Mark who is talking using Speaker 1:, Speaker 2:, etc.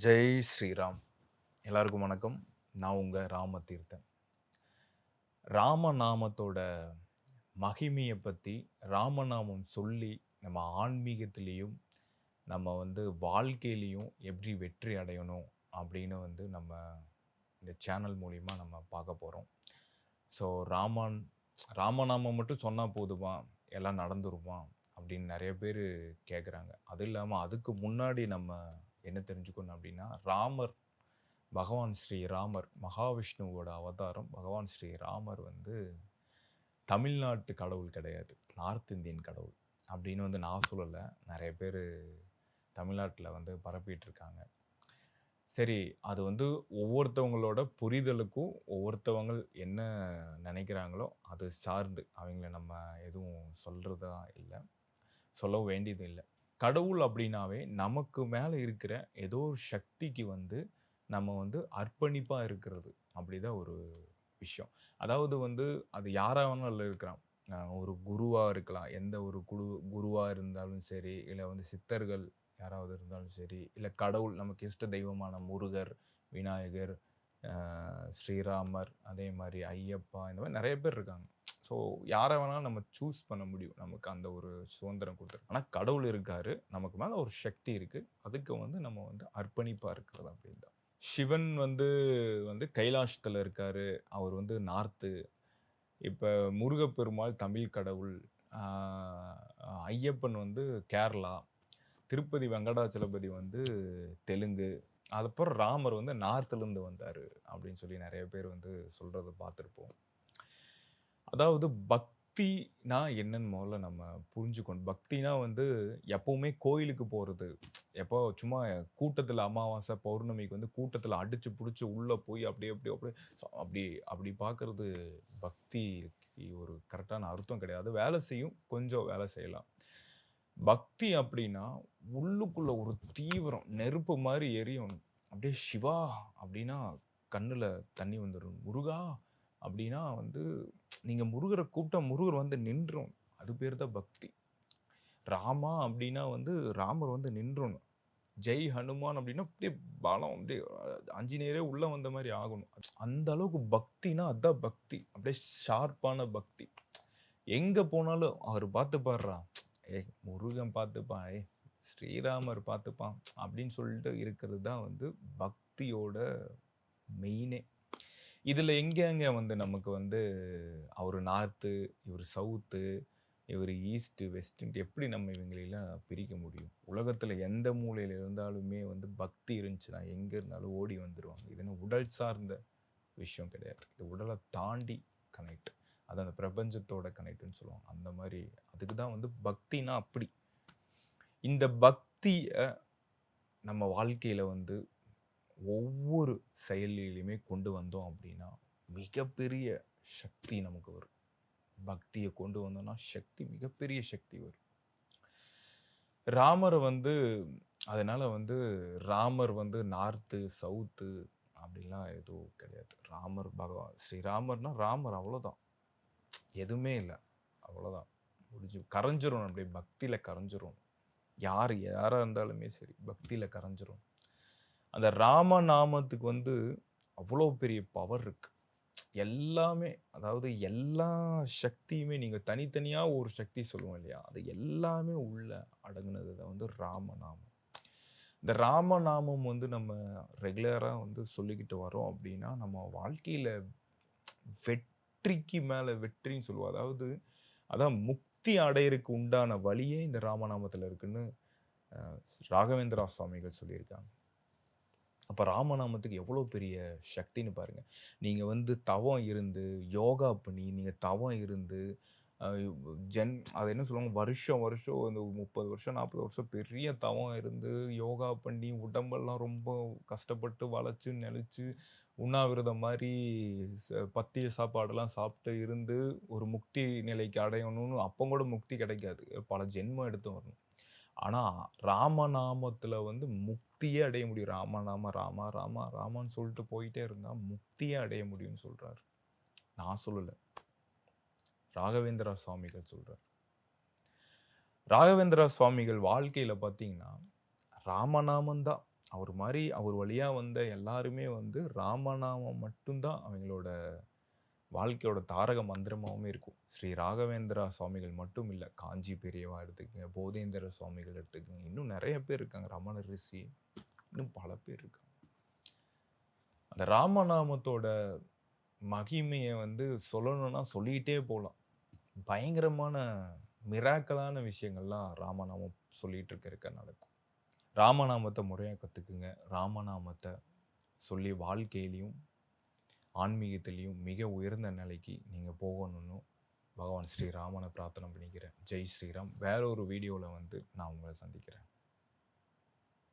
Speaker 1: ஜெய் ஸ்ரீராம். எல்லாருக்கும் வணக்கம். நான் உங்கள் ராம தீர்த்தன் ராமநாமத்தோட மகிமையை பற்றி ராமநாமம் சொல்லி நம்ம ஆன்மீகத்திலையும் நம்ம வந்து வாழ்க்கையிலையும் எப்படி வெற்றி அடையணும் அப்படின்னு வந்து நம்ம இந்த சேனல் மூலிமா நம்ம பார்க்க போகிறோம் ஸோ ராமன் ராமநாமம் மட்டும் சொன்னால் போதுமா? எல்லாம் நடந்துருமா? அப்படின்னு நிறைய பேர் கேட்குறாங்க அது இல்லாமல் அதுக்கு முன்னாடி நம்ம என்ன தெரிஞ்சுக்கணும் அப்படின்னா ராமர் பகவான் ஸ்ரீ ராமர் மகாவிஷ்ணுவோட அவதாரம். பகவான் ஸ்ரீ ராமர் வந்து தமிழ்நாட்டு கடவுள் கிடையாது. நார்த் இந்தியன் கடவுள் அப்படின்னு வந்து நான் சொல்லலை. நிறைய பேர் தமிழ்நாட்டில் வந்து பரப்பிட்டு இருக்காங்க சரி அது வந்து ஒவ்வொருத்தவங்களோட புரிதலுக்கும் ஒவ்வொருத்தவங்க என்ன நினைக்கிறாங்களோ அது சார்ந்து. அவங்கள நம்ம எதுவும் சொல்கிறதா இல்லை. சொல்ல வேண்டியது இல்லை. கடவுள் அப்படின்னாவே நமக்கு மேலே இருக்கிற ஏதோ ஒரு சக்திக்கு வந்து நம்ம வந்து அர்ப்பணிப்பாக இருக்கிறது. அப்படிதான் ஒரு விஷயம். அதாவது வந்து அது யாராக வேணாலும் இருக்கிறான் ஒரு குருவாக இருக்கலாம். எந்த ஒரு குழு குருவாக இருந்தாலும் சரி இல்லை வந்து சித்தர்கள் யாராவது இருந்தாலும் சரி இல்லை கடவுள் நமக்கு இஷ்ட தெய்வமான முருகர் விநாயகர் ஸ்ரீராமர் அதே மாதிரி ஐயப்பா இந்த மாதிரி நிறைய பேர் இருக்காங்க. ஸோ யாரை வேணாலும் நம்ம சூஸ் பண்ண முடியும். நமக்கு அந்த ஒரு சுதந்திரம் கொடுத்துரு. ஆனால் கடவுள் இருக்காரு. நமக்கு மேலே ஒரு சக்தி இருக்குது அதுக்கு வந்து நம்ம வந்து அர்ப்பணிப்பாக இருக்கிறது அப்படின்னு தான் சிவன் வந்து வந்து கைலாசத்தில் இருக்கார். அவர் வந்து நார்த்து. இப்போ முருகப்பெருமாள் தமிழ் கடவுள். ஐயப்பன் வந்து கேரளா. திருப்பதி வெங்கடாச்சலபதி வந்து தெலுங்கு. அதுக்கப்புறம் ராமர் வந்து நார்த்துலேருந்து வந்தார் அப்படின்னு சொல்லி நிறைய பேர் வந்து சொல்கிறத பார்த்துருப்போம். அதாவது பக்தினா என்னன்னு முதல்ல நம்ம புரிஞ்சுக்கணும். பக்தினா வந்து எப்பவுமே கோயிலுக்கு போகிறது எப்போ சும்மா கூட்டத்தில் அமாவாசை பௌர்ணமிக்கு வந்து கூட்டத்தில் அடிச்சு பிடிச்சி உள்ளே போய் அப்படியே அப்படியே அப்படியே அப்படி அப்படி பார்க்குறது பக்திக்கு ஒரு கரெக்டான அர்த்தம் கிடையாது. வேலை செய்யும் கொஞ்சம் வேலை செய்யலாம். பக்தி அப்படின்னா உள்ளுக்குள்ள ஒரு தீவிரம் நெருப்பு மாதிரி எரியும். அப்படியே சிவா அப்படின்னா கண்ணில் தண்ணி வந்துடும் முருகா அப்படின்னா வந்து நீங்கள் முருகரை கூப்பிட்டா முருகர் வந்து நின்றும். அது பேர் தான் பக்தி. ராமா அப்படின்னா வந்து ராமர் வந்து நின்றணும் ஜெய் ஹனுமான் அப்படின்னா அப்படியே பலம் அப்படியே அஹ், உள்ளே வந்த மாதிரி ஆகணும். அந்த அளவுக்கு பக்தினா அதுதான் பக்தி. அப்படியே ஷார்ப்பான பக்தி. எங்கே போனாலும் அவர் பார்த்து பாடுறா ஏய் முருகன் பார்த்துப்பான். ஏய் ஸ்ரீராமர் பார்த்துப்பான். அப்படின்னு சொல்லிட்டு இருக்கிறது தான் வந்து பக்தியோட மெயினே இதில் எங்கெங்க வந்து நமக்கு வந்து அவர் நார்த்து இவர் சவுத்து இவர் ஈஸ்ட்டு வெஸ்ட்டு எப்படி நம்ம இவங்களெல்லாம் பிரிக்க முடியும்? உலகத்தில் எந்த மூலையில் இருந்தாலுமே வந்து பக்தி இருந்துச்சுன்னா எங்கே இருந்தாலும் ஓடி வந்துடுவாங்க இது உடல் சார்ந்த விஷயம் கிடையாது. இது உடலை தாண்டி கனெக்ட் அது அந்த பிரபஞ்சத்தோட கனெக்ட்னு சொல்லுவாங்க. அந்த மாதிரி அதுக்கு தான் வந்து பக்தினா அப்படி. இந்த பக்தியை நம்ம வாழ்க்கையில் வந்து ஒவ்வொரு செயலிலையுமே கொண்டு வந்தோம் அப்படின்னா மிகப்பெரிய சக்தி நமக்கு வரும். பக்தியை கொண்டு வந்தோம்னா சக்தி மிகப்பெரிய சக்தி வரும். ராமர் வந்து அதனால் வந்து ராமர் வந்து நார்த்து சவுத்து அப்படிலாம் எதுவும் கிடையாது. ராமர் பகவான் ஸ்ரீராமர்னா ராமர் அவ்வளோதான். எதுவுமே இல்லை. அவ்வளோதான். முடிஞ்சு கரைஞ்சிரும் அப்படியே பக்தியில் கரைஞ்சிரும் யார் யாராக இருந்தாலுமே சரி பக்தியில் கரைஞ்சிரும் அந்த ராமநாமத்துக்கு வந்து அவ்வளோ பெரிய பவர் இருக்கு. எல்லாமே அதாவது எல்லா சக்தியுமே நீங்கள் தனித்தனியாக ஒரு சக்தி சொல்லுவோம் இல்லையா? அது எல்லாமே உள்ள அடங்குனது தான் வந்து ராமநாமம். இந்த ராமநாமம் வந்து நம்ம ரெகுலராக வந்து சொல்லிக்கிட்டு வரோம் அப்படின்னா நம்ம வாழ்க்கையில் வெற்றிக்கு மேலே வெற்றின்னு சொல்லுவோம். அதாவது அதான் முக்தி அடையிறதுக்கு உண்டான வழியே இந்த ராமநாமத்தில் இருக்குன்னு ராகவேந்திரா சுவாமிகள் சொல்லியிருக்காங்க. அப்போ ராமநாமத்துக்கு எவ்வளோ பெரிய சக்தின்னு பாருங்க. நீங்கள் வந்து தவம் இருந்து யோகா பண்ணி நீங்கள் தவம் இருந்து ஜென் அது என்ன சொல்லுவாங்க? வருஷம் வருஷம் இந்த முப்பது வருஷம் நாற்பது வருஷம் பெரிய தவம் இருந்து யோகா பண்ணி உடம்பெல்லாம் ரொம்ப கஷ்டப்பட்டு வளைச்சு நெளிச்சு உண்ணாவிரதம் மாதிரி பத்திய சாப்பாடெல்லாம் சாப்பிட்டு இருந்து ஒரு முக்தி நிலைக்கு அடையணும்னு அப்போ கூட முக்தி கிடைக்காது. பல ஜென்மம் எடுத்து வரணும். ஆனால் ராமநாமத்தில் வந்து முக்தியே அடைய முடியும். ராமநாம ராமா ராமா ராமான்னு சொல்லிட்டு போயிட்டே இருந்தால் முக்தியே அடைய முடியும்னு சொல்கிறார் நான் சொல்லலை. ராகவேந்திரா சுவாமிகள் சொல்கிறார் ராகவேந்திரா சுவாமிகள் வாழ்க்கையில் பார்த்தீங்கன்னா ராமநாமந்தான் அவர் மாதிரி அவர் வழியாக வந்த எல்லாருமே வந்து ராமநாமம் மட்டும்தான் அவங்களோட வாழ்க்கையோட தாரக மந்திரமாகவும் இருக்கும். ஸ்ரீ ராகவேந்திரா சுவாமிகள் மட்டும் இல்லை காஞ்சி பெரியவா எடுத்துக்கங்க, போதேந்திர சுவாமிகள் எடுத்துக்கங்க. இன்னும் நிறைய பேர் இருக்காங்க. ரமண ரிஷி, இன்னும் பல பேர் இருக்காங்க. அந்த ராமநாமத்தோட மகிமையை வந்து சொல்லணும்னா சொல்லிகிட்டே போகலாம் பயங்கரமான மிராக்கலான விஷயங்கள்லாம் ராமநாமம் சொல்லிகிட்டு இருக்க இருக்க நடக்கும். ராமநாமத்தை முறையாக கற்றுக்குங்க ராமநாமத்தை சொல்லி வாழ்க்கையிலையும் ஆன்மீகத்திலையும் மிக உயர்ந்த நிலைக்கு நீங்கள் போகணும்னு பகவான் ஸ்ரீராமனை பிரார்த்தனை பண்ணிக்கிறேன். ஜெய் ஸ்ரீராம். வேற ஒரு வீடியோவில் வந்து நான் உங்களை சந்திக்கிறேன்.